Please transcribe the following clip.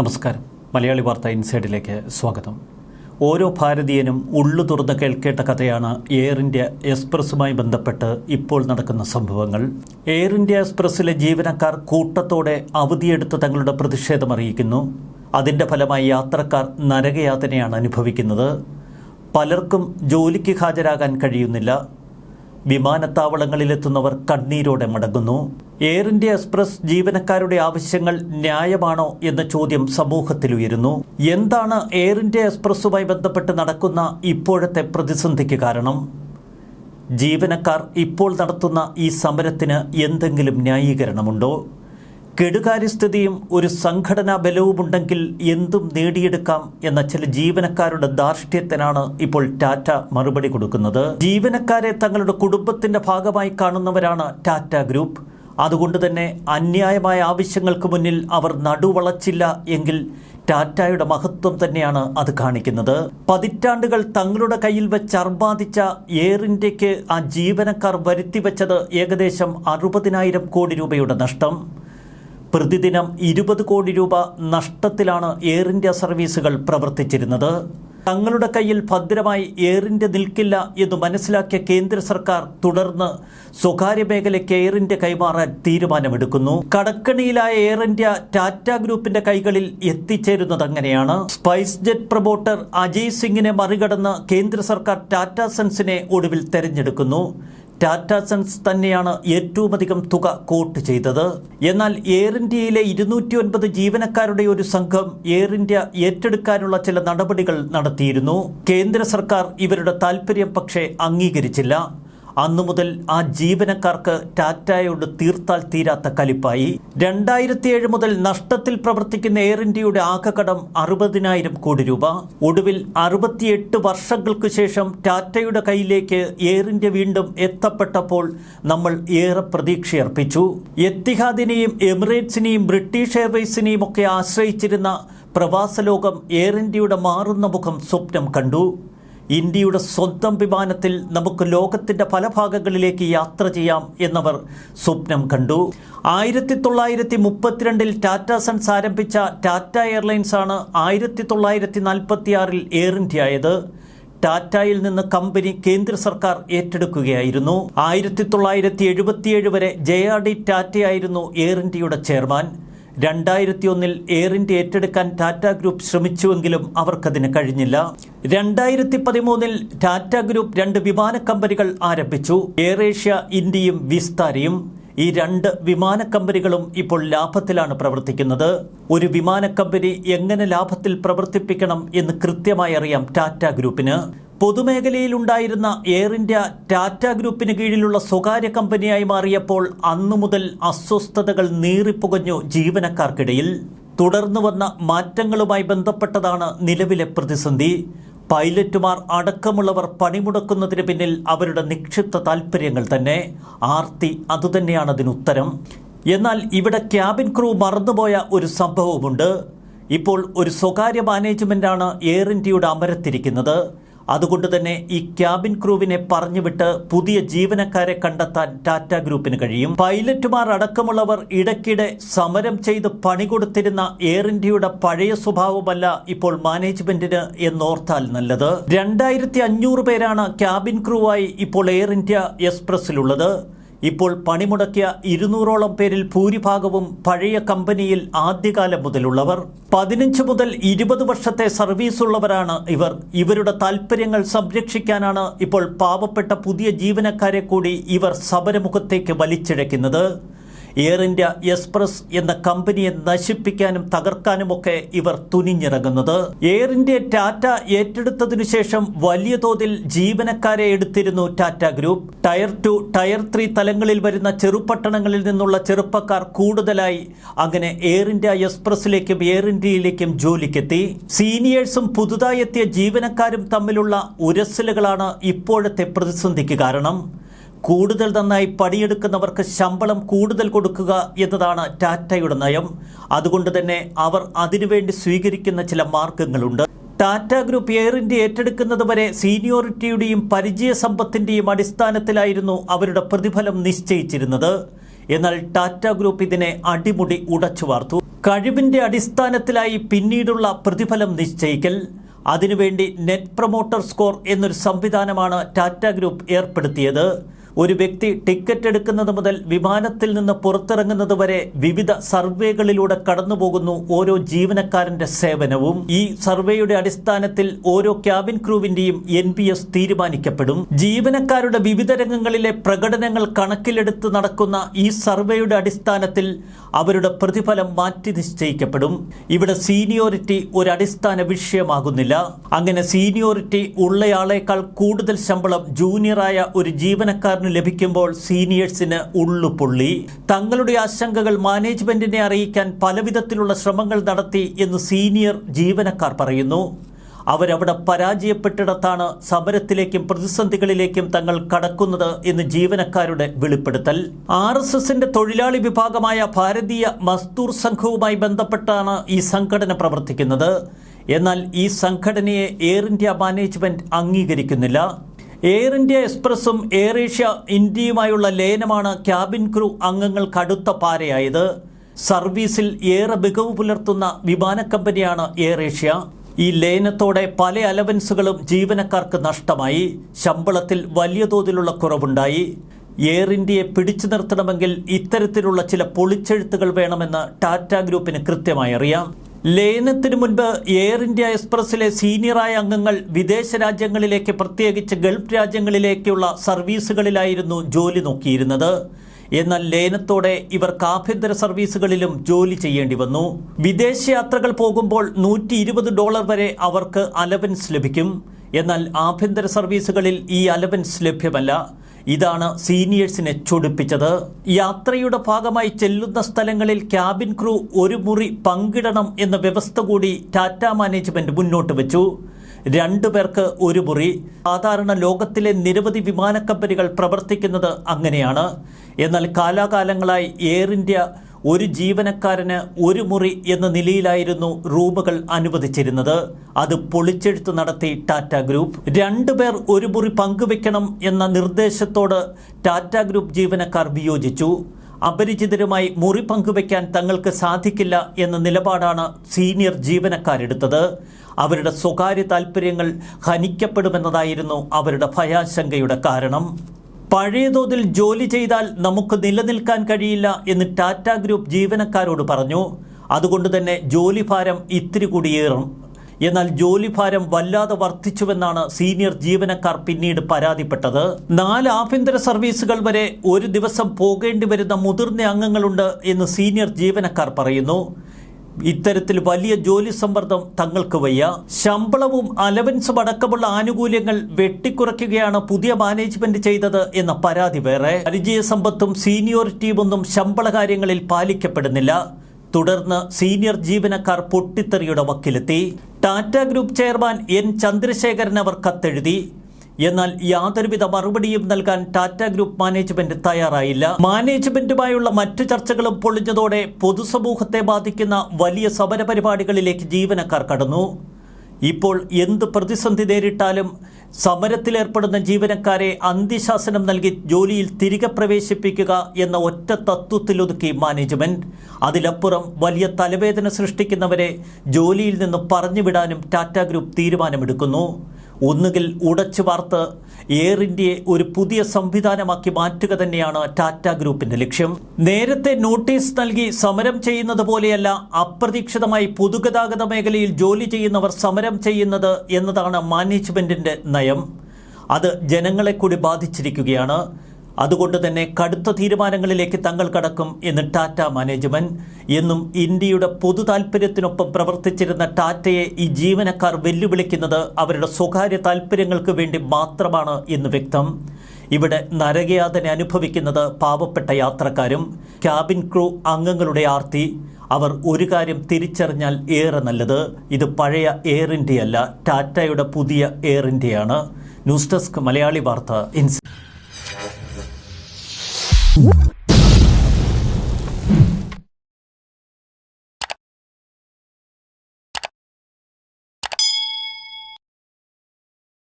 നമസ്കാരം. മലയാളി വാർത്ത ഇൻസൈഡിലേക്ക് സ്വാഗതം. ഓരോ ഭാരതീയനും ഉള്ളു തുറന്ന് കേൾക്കേണ്ട കഥയാണ് എയർ ഇന്ത്യ എക്സ്പ്രസ്സുമായി ബന്ധപ്പെട്ട് ഇപ്പോൾ നടക്കുന്ന സംഭവങ്ങൾ. എയർ ഇന്ത്യ എക്സ്പ്രസ്സിലെ ജീവനക്കാർ കൂട്ടത്തോടെ അവധിയെടുത്ത് തങ്ങളുടെ പ്രതിഷേധം അറിയിക്കുന്നു. അതിന്റെ ഫലമായി യാത്രക്കാർ നരകയാതനയാണ് അനുഭവിക്കുന്നത്. പലർക്കും ജോലിക്ക് ഹാജരാകാൻ കഴിയുന്നില്ല. വിമാനത്താവളങ്ങളിലെത്തുന്നവർ കണ്ണീരോടെ മടങ്ങുന്നു. എയർ ഇന്ത്യ എക്സ്പ്രസ് ജീവനക്കാരുടെ ആവശ്യങ്ങൾ ന്യായമാണോ എന്ന ചോദ്യം സമൂഹത്തിൽ ഉയരുന്നു. എന്താണ് എയർ ഇന്ത്യ എക്സ്പ്രസുമായി ബന്ധപ്പെട്ട് നടക്കുന്ന ഇപ്പോഴത്തെ പ്രതിസന്ധിക്ക് കാരണം? ജീവനക്കാർ ഇപ്പോൾ നടത്തുന്ന ഈ സമരത്തിന് എന്തെങ്കിലും ന്യായീകരണമുണ്ടോ? കെടുകാര്യസ്ഥിതിയും ഒരു സംഘടനാ ബലവുമുണ്ടെങ്കിൽ എന്തും നേടിയെടുക്കാം എന്ന ചില ജീവനക്കാരുടെ ധാർഷ്ട്യത്തിനാണ് ഇപ്പോൾ ടാറ്റ മറുപടി കൊടുക്കുന്നത്. ജീവനക്കാരെ തങ്ങളുടെ കുടുംബത്തിന്റെ ഭാഗമായി കാണുന്നവരാണ് ടാറ്റ ഗ്രൂപ്പ്. അതുകൊണ്ട് തന്നെ അന്യായമായ ആവശ്യങ്ങൾക്ക് മുന്നിൽ അവർ നടുവളച്ചില്ല എങ്കിൽ ടാറ്റയുടെ മഹത്വം തന്നെയാണ് അത് കാണിക്കുന്നത്. പതിറ്റാണ്ടുകൾ തങ്ങളുടെ കയ്യിൽ വെച്ച് അർബാദിച്ച എയർ ഇന്ത്യയ്ക്ക് ആ ജീവനക്കാർ വരുത്തിവെച്ചത് ഏകദേശം അറുപതിനായിരം കോടി രൂപയുടെ നഷ്ടം. പ്രതിദിനം ഇരുപത് കോടി രൂപ നഷ്ടത്തിലാണ് എയർ ഇന്ത്യ സർവീസുകൾ പ്രവർത്തിച്ചിരുന്നത്. തങ്ങളുടെ കയ്യിൽ ഭദ്രമായി എയർ ഇന്ത്യ നിൽക്കില്ല എന്ന് മനസ്സിലാക്കിയ കേന്ദ്ര സർക്കാർ തുടർന്ന് സ്വകാര്യ മേഖലയ്ക്ക് എയർ ഇന്ത്യ കൈമാറാൻ തീരുമാനമെടുക്കുന്നു. കടക്കണിയിലായ എയർ ഇന്ത്യ ടാറ്റ ഗ്രൂപ്പിന്റെ കൈകളിൽ എത്തിച്ചേരുന്നത് അങ്ങനെയാണ്. സ്പൈസ് ജെറ്റ് പ്രൊമോട്ടർ അജയ് സിംഗിനെ മറികടന്ന് കേന്ദ്ര സർക്കാർ ടാറ്റ സൺസിനെ ഒടുവിൽ തെരഞ്ഞെടുക്കുന്നു. ടാറ്റ സൺസ് തന്നെയാണ് ഏറ്റവും അധികം തുക കോട്ട് ചെയ്തത്. എന്നാൽ എയർ ഇന്ത്യയിലെ ഇരുന്നൂറ്റി ഒൻപത് ജീവനക്കാരുടെ ഒരു സംഘം എയർ ഇന്ത്യ ഏറ്റെടുക്കാനുള്ള ചില നടപടികൾ നടത്തിയിരുന്നു. കേന്ദ്ര സർക്കാർ ഇവരുടെ താൽപ്പര്യം പക്ഷേ അംഗീകരിച്ചില്ല. അന്നു മുതൽ ആ ജീവനക്കാർക്ക് ടാറ്റയോട് തീർത്താൽ തീരാത്ത കലിപ്പായി. രണ്ടായിരത്തി ഏഴ് മുതൽ നഷ്ടത്തിൽ പ്രവർത്തിക്കുന്ന എയർ ഇന്ത്യയുടെ ആകെ കടം അറുപതിനായിരം കോടി രൂപ. ഒടുവിൽ അറുപത്തിയെട്ട് വർഷങ്ങൾക്ക് ശേഷം ടാറ്റയുടെ കയ്യിലേക്ക് എയർ ഇന്ത്യ വീണ്ടും എത്തപ്പെട്ടപ്പോൾ നമ്മൾ ഏറെ പ്രതീക്ഷയർപ്പിച്ചു എത്തിഹാദിനെയും എമിറേറ്റ്സിനെയും ബ്രിട്ടീഷ് എയർവേസിനെയും ഒക്കെ ആശ്രയിച്ചിരുന്ന പ്രവാസലോകം എയർ ഇന്ത്യയുടെ മാറുന്ന മുഖം സ്വപ്നം കണ്ടു. ഇന്ത്യയുടെ സ്വന്തം വിമാനത്തിൽ നമുക്ക് ലോകത്തിന്റെ പല ഭാഗങ്ങളിലേക്ക് യാത്ര ചെയ്യാം എന്നവർ സ്വപ്നം കണ്ടു. ആയിരത്തി തൊള്ളായിരത്തി മുപ്പത്തിരണ്ടിൽ ടാറ്റ സൺസ് ആരംഭിച്ച ടാറ്റ എയർലൈൻസ് ആണ് ആയിരത്തി തൊള്ളായിരത്തി നാൽപ്പത്തിയാറിൽ എയർ ഇന്ത്യ ആയത് ടാറ്റയിൽ നിന്ന് കമ്പനി കേന്ദ്ര സർക്കാർ ഏറ്റെടുക്കുകയായിരുന്നു. ആയിരത്തി തൊള്ളായിരത്തി എഴുപത്തിയേഴ് വരെ ജെ ആർ ഡി ടാറ്റയായിരുന്നു എയർ ഇന്ത്യയുടെ ചെയർമാൻ. രണ്ടായിരത്തി ഒന്നിൽ എയർ ഇന്ത്യ ഏറ്റെടുക്കാൻ ടാറ്റ ഗ്രൂപ്പ് ശ്രമിച്ചുവെങ്കിലും അവർക്കതിന് കഴിഞ്ഞില്ല. രണ്ടായിരത്തി പതിമൂന്നിൽ ടാറ്റ ഗ്രൂപ്പ് രണ്ട് വിമാന കമ്പനികൾ ആരംഭിച്ചു. എയർ ഏഷ്യ ഇന്ത്യയും വിസ്താരയും. ഈ രണ്ട് വിമാന കമ്പനികളും ഇപ്പോൾ ലാഭത്തിലാണ് പ്രവർത്തിക്കുന്നത്. ഒരു വിമാന കമ്പനി എങ്ങനെ ലാഭത്തിൽ പ്രവർത്തിപ്പിക്കണം എന്ന് കൃത്യമായി അറിയാം ടാറ്റ ഗ്രൂപ്പിന് പൊതുമേഖലയിലുണ്ടായിരുന്ന എയർ ഇന്ത്യ ടാറ്റ ഗ്രൂപ്പിന് കീഴിലുള്ള സ്വകാര്യ കമ്പനിയായി മാറിയപ്പോൾ അന്നു മുതൽ അസ്വസ്ഥതകൾ നീറിപ്പുകഞ്ഞു ജീവനക്കാർക്കിടയിൽ. തുടർന്നു വന്ന മാറ്റങ്ങളുമായി ബന്ധപ്പെട്ടതാണ് നിലവിലെ പ്രതിസന്ധി. പൈലറ്റുമാർ അടക്കമുള്ളവർ പണിമുടക്കുന്നതിന് പിന്നിൽ അവരുടെ നിക്ഷിപ്ത താൽപ്പര്യങ്ങൾ തന്നെ. ആർത്തി അതുതന്നെയാണ് അതിനുത്തരം. എന്നാൽ ഇവിടെ ക്യാബിൻ ക്രൂ മറന്നുപോയ ഒരു സംഭവമുണ്ട് ഇപ്പോൾ ഒരു സ്വകാര്യ മാനേജ്മെന്റാണ് എയർ ഇന്ത്യയുടെ അമരത്തിരിക്കുന്നത്. അതുകൊണ്ട് തന്നെ ഈ ക്യാബിൻ ക്രൂവിനെ പറഞ്ഞുവിട്ട് പുതിയ ജീവനക്കാരെ കണ്ടെത്താൻ ടാറ്റ ഗ്രൂപ്പിന് കഴിയും. പൈലറ്റുമാർ അടക്കമുള്ളവർ ഇടയ്ക്കിടെ സമരം ചെയ്ത് പണി കൊടുത്തിരുന്ന എയർ ഇന്ത്യയുടെ പഴയ സ്വഭാവമല്ല ഇപ്പോൾ മാനേജ്മെന്റിന് എന്നോർത്താൽ നല്ലത്. രണ്ടായിരത്തി അഞ്ഞൂറ് പേരാണ് ക്യാബിൻ ക്രൂവായി ഇപ്പോൾ എയർ ഇന്ത്യ എക്സ്പ്രസ്സിലുള്ളത്. ഇപ്പോൾ പണിമുടക്കിയ ഇരുന്നൂറോളം പേരിൽ ഭൂരിഭാഗവും പഴയ കമ്പനിയിൽ ആദ്യകാലം മുതലുള്ളവർ. പതിനഞ്ച് മുതൽ ഇരുപത് വർഷത്തെ സർവീസ് ഉള്ളവരാണ് ഇവർ. ഇവരുടെ താൽപ്പര്യങ്ങൾ സംരക്ഷിക്കാനാണ് ഇപ്പോൾ പാവപ്പെട്ട പുതിയ ജീവനക്കാരെ കൂടി ഇവർ സമരമുഖത്തേക്ക് വലിച്ചിഴയ്ക്കുന്നത് എയർ ഇന്ത്യ എക്സ്പ്രസ് എന്ന കമ്പനിയെ നശിപ്പിക്കാനും തകർക്കാനുമൊക്കെ ഇവർ തുനിഞ്ഞിറങ്ങുന്നത്. എയർ ഇന്ത്യ ടാറ്റ ഏറ്റെടുത്തതിനു ശേഷം വലിയ തോതിൽ ജീവനക്കാരെ എടുത്തിരുന്നു Tata group tier two tier three തലങ്ങളിൽ വരുന്ന ചെറുപട്ടണങ്ങളിൽ നിന്നുള്ള ചെറുപ്പക്കാർ കൂടുതലായി അങ്ങനെ എയർ ഇന്ത്യ എക്സ്പ്രസിലേക്കും എയർ ഇന്ത്യയിലേക്കും ജോലിക്കെത്തി. സീനിയേഴ്സും പുതുതായി എത്തിയ ജീവനക്കാരും തമ്മിലുള്ള ഉരസലുകളാണ് ഇപ്പോഴത്തെ പ്രതിസന്ധിക്ക് കാരണം. കൂടുതൽ നന്നായി പണിയെടുക്കുന്നവർക്ക് ശമ്പളം കൂടുതൽ കൊടുക്കുക എന്നതാണ് ടാറ്റയുടെ നയം. അതുകൊണ്ട് തന്നെ അവർ അതിനുവേണ്ടി സ്വീകരിക്കുന്ന ചില മാർഗങ്ങളുണ്ട്. ടാറ്റ ഗ്രൂപ്പ് എയർ ഇന്ത്യ ഏറ്റെടുക്കുന്നത് വരെ സീനിയോറിറ്റിയുടെയും പരിചയ സമ്പത്തിന്റെയും അടിസ്ഥാനത്തിലായിരുന്നു അവരുടെ പ്രതിഫലം നിശ്ചയിച്ചിരുന്നത്. എന്നാൽ ടാറ്റ ഗ്രൂപ്പ് ഇതിനെ അടിമുടി ഉടച്ചു വാർത്തു. കഴിവിന്റെ അടിസ്ഥാനത്തിലായി പിന്നീടുള്ള പ്രതിഫലം നിശ്ചയിക്കൽ. അതിനുവേണ്ടി നെറ്റ് പ്രൊമോട്ടർ സ്കോർ എന്നൊരു സംവിധാനമാണ് ടാറ്റ ഗ്രൂപ്പ് ഏർപ്പെടുത്തിയത്. ഒരു വ്യക്തി ടിക്കറ്റ് എടുക്കുന്നത് മുതൽ വിമാനത്തിൽ നിന്ന് പുറത്തിറങ്ങുന്നത് വരെ വിവിധ സർവേകളിലൂടെ കടന്നുപോകുന്നു ഓരോ ജീവനക്കാരന്റെ സേവനവും. ഈ സർവേയുടെ അടിസ്ഥാനത്തിൽ ഓരോ ക്യാബിൻ ക്രൂവിന്റെയും എൻ തീരുമാനിക്കപ്പെടും. ജീവനക്കാരുടെ വിവിധ രംഗങ്ങളിലെ പ്രകടനങ്ങൾ കണക്കിലെടുത്ത് നടക്കുന്ന ഈ സർവേയുടെ അടിസ്ഥാനത്തിൽ അവരുടെ പ്രതിഫലം മാറ്റി നിശ്ചയിക്കപ്പെടും. ഇവിടെ സീനിയോറിറ്റി ഒരു അടിസ്ഥാന വിഷയമാകുന്നില്ല. അങ്ങനെ സീനിയോറിറ്റി ഉള്ളയാളേക്കാൾ കൂടുതൽ ശമ്പളം ജൂനിയറായ ഒരു ജീവനക്കാരന് ലഭിക്കുമ്പോൾ സീനിയേഴ്സിന് ഉള്ളുപൊള്ളി. തങ്ങളുടെ ആശങ്കകൾ മാനേജ്മെന്റിനെ അറിയിക്കാൻ പലവിധത്തിലുള്ള ശ്രമങ്ങൾ നടത്തി എന്ന് സീനിയർ ജീവനക്കാർ പറയുന്നു. അവരവിടെ പരാജയപ്പെട്ടിടത്താണ് സമരത്തിലേക്കും പ്രതിസന്ധികളിലേക്കും തങ്ങൾ കടക്കുന്നത് എന്ന് ജീവനക്കാരുടെ വെളിപ്പെടുത്തൽ. ആർ എസ് എസിന്റെ തൊഴിലാളി വിഭാഗമായ ഭാരതീയ മസ്ദൂർ സംഘവുമായി ബന്ധപ്പെട്ടാണ് ഈ സംഘടന പ്രവർത്തിക്കുന്നത്. എന്നാൽ ഈ സംഘടനയെ എയർ ഇന്ത്യ മാനേജ്മെന്റ് അംഗീകരിക്കുന്നില്ല. എയർ ഇന്ത്യ എക്സ്പ്രസും എയർ ഏഷ്യ ഇന്ത്യയുമായുള്ള ലയനമാണ് ക്യാബിൻ ക്രൂ അംഗങ്ങൾ അടുത്ത പാരയായത്. സർവീസിൽ ഏറെ മികവ് പുലർത്തുന്ന വിമാന കമ്പനിയാണ് എയർ ഏഷ്യ. ഈ ലയനത്തോടെ പല അലവൻസുകളും ജീവനക്കാർക്ക് നഷ്ടമായി. ശമ്പളത്തിൽ വലിയ തോതിലുള്ള കുറവുണ്ടായി. എയർ ഇന്ത്യയെ പിടിച്ചു നിർത്തണമെങ്കിൽ ഇത്തരത്തിലുള്ള ചില പൊളിച്ചെഴുത്തുകൾ വേണമെന്ന് ടാറ്റ ഗ്രൂപ്പിന് കൃത്യമായി അറിയാം. ലയനത്തിനു മുൻപ് എയർ ഇന്ത്യ എക്സ്പ്രസിലെ സീനിയറായ അംഗങ്ങൾ വിദേശ രാജ്യങ്ങളിലേക്ക് പ്രത്യേകിച്ച് ഗൾഫ് രാജ്യങ്ങളിലേക്കുള്ള സർവീസുകളിലായിരുന്നു ജോലി നോക്കിയിരുന്നത്. എന്നാൽ ലയനത്തോടെ ഇവർ ആഭ്യന്തര സർവീസുകളിലും ജോലി ചെയ്യേണ്ടി വന്നു. വിദേശ യാത്രകൾ പോകുമ്പോൾ നൂറ്റി ഇരുപത് ഡോളർ വരെ അവർക്ക് അലവൻസ് ലഭിക്കും. എന്നാൽ ആഭ്യന്തര സർവീസുകളിൽ ഈ അലവൻസ് ലഭ്യമല്ല. ഇതാണ് സീനിയേഴ്സിനെ ചൊടിപ്പിച്ചത്. യാത്രയുടെ ഭാഗമായി ചെല്ലുന്ന സ്ഥലങ്ങളിൽ ക്യാബിൻ ക്രൂ ഒരു മുറി പങ്കിടണം എന്ന വ്യവസ്ഥ കൂടി ടാറ്റ മാനേജ്മെന്റ് മുന്നോട്ട് വെച്ചു. രണ്ടു പേർക്ക് ഒരു മുറി. സാധാരണ ലോകത്തിലെ നിരവധി വിമാനക്കമ്പനികൾ പ്രവർത്തിക്കുന്നത് അങ്ങനെയാണ്. എന്നാൽ കാലാകാലങ്ങളായി എയർ ഇന്ത്യ ഒരു ജീവനക്കാരന് ഒരു മുറി എന്ന നിലയിലായിരുന്നു റൂമുകൾ അനുവദിച്ചിരുന്നത്. അത് പൊളിച്ചെഴുത്ത് നടത്തി ടാറ്റ ഗ്രൂപ്പ്. രണ്ടു പേർ ഒരു മുറി പങ്കുവെക്കണം എന്ന നിർദ്ദേശത്തോട് ടാറ്റ ഗ്രൂപ്പ് ജീവനക്കാർ വിയോജിച്ചു. അപരിചിതരുമായി മുറി പങ്കുവെക്കാൻ തങ്ങൾക്ക് സാധിക്കില്ല എന്ന നിലപാടാണ് സീനിയർ ജീവനക്കാരെടുത്തത്. അവരുടെ സ്വകാര്യ താൽപ്പര്യങ്ങൾ ഹനിക്കപ്പെടുമെന്നതായിരുന്നു അവരുടെ ഭയാശങ്കയുടെ കാരണം. പഴയ തോതിൽ ജോലി ചെയ്താൽ നമുക്ക് നിലനിൽക്കാൻ കഴിയില്ല എന്ന് ടാറ്റ ഗ്രൂപ്പ് ജീവനക്കാരോട് പറഞ്ഞു. അതുകൊണ്ട് തന്നെ ജോലിഭാരം ഇത്തിരി കൂടിയേറും. എന്നാൽ ജോലിഭാരം വല്ലാതെ വർദ്ധിച്ചുവെന്നാണ് സീനിയർ ജീവനക്കാർ പിന്നീട് പരാതിപ്പെട്ടത്. നാല് ആഭ്യന്തര സർവീസുകൾ വരെ ഒരു ദിവസം പോകേണ്ടി വരുന്ന മുതിർന്ന അംഗങ്ങളുണ്ട് എന്ന് സീനിയർ ജീവനക്കാർ പറയുന്നു. ഇത്തരത്തിൽ വലിയ ജോലി സമ്മർദ്ദം തങ്ങൾക്ക് വയ്യ. ശമ്പളവും അലവൻസും അടക്കമുള്ള ആനുകൂല്യങ്ങൾ വെട്ടിക്കുറയ്ക്കുകയാണ് പുതിയ മാനേജ്മെന്റ് ചെയ്തത് എന്ന പരാതി വേറെ. പരിചയ സമ്പത്തും സീനിയോറിറ്റിയും ഒന്നും ശമ്പള കാര്യങ്ങളിൽ പാലിക്കപ്പെടുന്നില്ല. തുടർന്ന് സീനിയർ ജീവനക്കാർ പൊട്ടിത്തെറിയുടെ വക്കിലെത്തി. Tata group chairman N Chandrasekaran അവർ കത്തെഴുതി. എന്നാൽ യാതൊരുവിധ മറുപടിയും നൽകാൻ ടാറ്റ ഗ്രൂപ്പ് മാനേജ്മെന്റ് തയ്യാറായില്ല. മാനേജ്മെന്റുമായുള്ള മറ്റു ചർച്ചകളും പൊളിഞ്ഞതോടെ പൊതുസമൂഹത്തെ ബാധിക്കുന്ന വലിയ സമരപരിപാടികളിലേക്ക് ജീവനക്കാർ കടന്നു. ഇപ്പോൾ എന്ത് പ്രതിസന്ധി നേരിട്ടാലും സമരത്തിലേർപ്പെടുന്ന ജീവനക്കാരെ അന്ത്യശാസനം നൽകി ജോലിയിൽ തിരികെ പ്രവേശിപ്പിക്കുക എന്ന ഒറ്റ തത്വത്തിലൊതുക്കി മാനേജ്മെന്റ്. അതിലപ്പുറം വലിയ തലവേദന സൃഷ്ടിക്കുന്നവരെ ജോലിയിൽ നിന്ന് പറഞ്ഞുവിടാനും ടാറ്റ ഗ്രൂപ്പ് തീരുമാനമെടുക്കുന്നു. ഒന്നുകിൽ ഉടച്ചു വാർത്ത് എയർ ഇന്ത്യയെ ഒരു പുതിയ സംവിധാനമാക്കി മാറ്റുക തന്നെയാണ് ടാറ്റ ഗ്രൂപ്പിന്റെ ലക്ഷ്യം. നേരത്തെ നോട്ടീസ് നൽകി സമരം ചെയ്യുന്നത് പോലെയല്ല അപ്രതീക്ഷിതമായി പൊതുഗതാഗത മേഖലയിൽ ജോലി ചെയ്യുന്നവർ സമരം ചെയ്യുന്നത് എന്നതാണ് മാനേജ്മെന്റിന്റെ നയം. അത് ജനങ്ങളെ കൂടി ബാധിച്ചിരിക്കുകയാണ്. അതുകൊണ്ട് തന്നെ കടുത്ത തീരുമാനങ്ങളിലേക്ക് തങ്ങൾ കടക്കും എന്ന് ടാറ്റ മാനേജ്മെന്റ്. എന്നും ഇന്ത്യയുടെ പൊതു താൽപ്പര്യത്തിനൊപ്പം പ്രവർത്തിച്ചിരുന്ന ടാറ്റയെ ഈ ജീവനക്കാർ വെല്ലുവിളിക്കുന്നത് അവരുടെ സ്വകാര്യ താൽപ്പര്യങ്ങൾക്ക് വേണ്ടി മാത്രമാണ് എന്ന് വ്യക്തം. ഇവിടെ നരകയാതന അനുഭവിക്കുന്നത് പാവപ്പെട്ട യാത്രക്കാരും ക്യാബിൻ ക്രൂ അംഗങ്ങളുടെ ആർത്തി. അവർ ഒരു കാര്യം തിരിച്ചറിഞ്ഞാൽ ഏറെ നല്ലത് ഇത് പഴയ എയർ ഇന്ത്യയല്ല ടാറ്റയുടെ പുതിയ എയർ ഇന്ത്യയാണ്. ന്യൂസ് ഡെസ്ക് മലയാളി വാർത്ത ഇൻസ് Whoop.